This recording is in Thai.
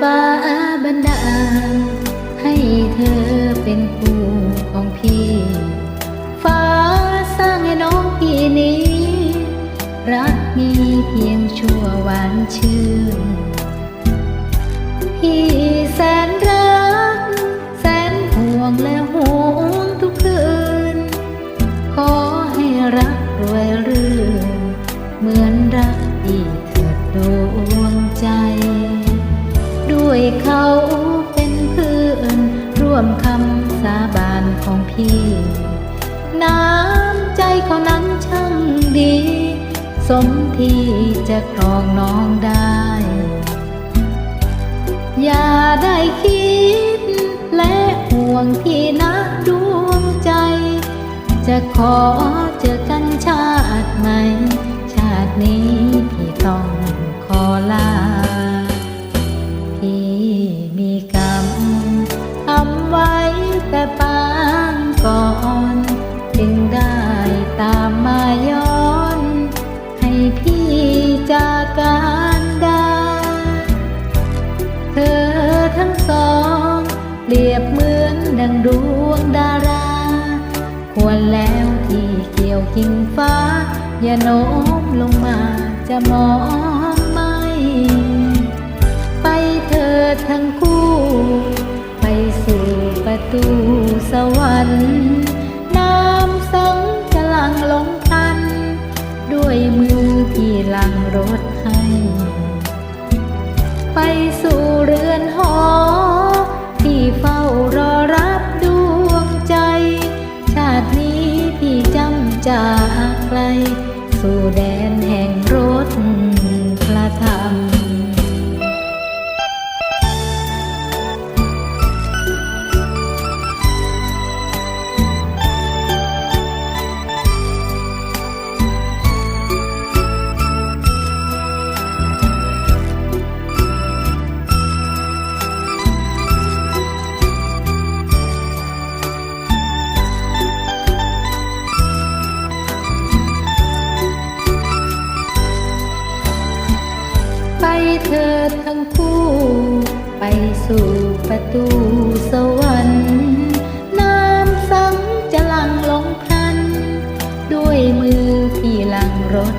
ฟ้าบันดาลให้เธอเป็นคู่ของพี่ ฟ้าสร้างให้น้องพี่นี้ รักมีเพียงชั่วหวานชื่นพี่ ของพี่ น้ำใจเขานั้นช่างดี สมที่จะครองน้องได้ อย่าได้คิด และห่วงพี่นะดวงใจ จะขอเจอกันชาติไหมชาตินี้พี่ต้องขอลา ยบเหมือนดังดวงดารา ควรแล้วที่เกี่ยวกิ่งฟ้า อย่าโน้มลงมาจะมองไม่ ไปเธอทั้งคู่ ไปสู่ประตูสวรรค์ จากไกลสู่แด เธอทั้งคู่ ไปสู่ประตูสวรรค์น้ำสังจะลังลงพลัน ด้วยมือพี่หลังรถ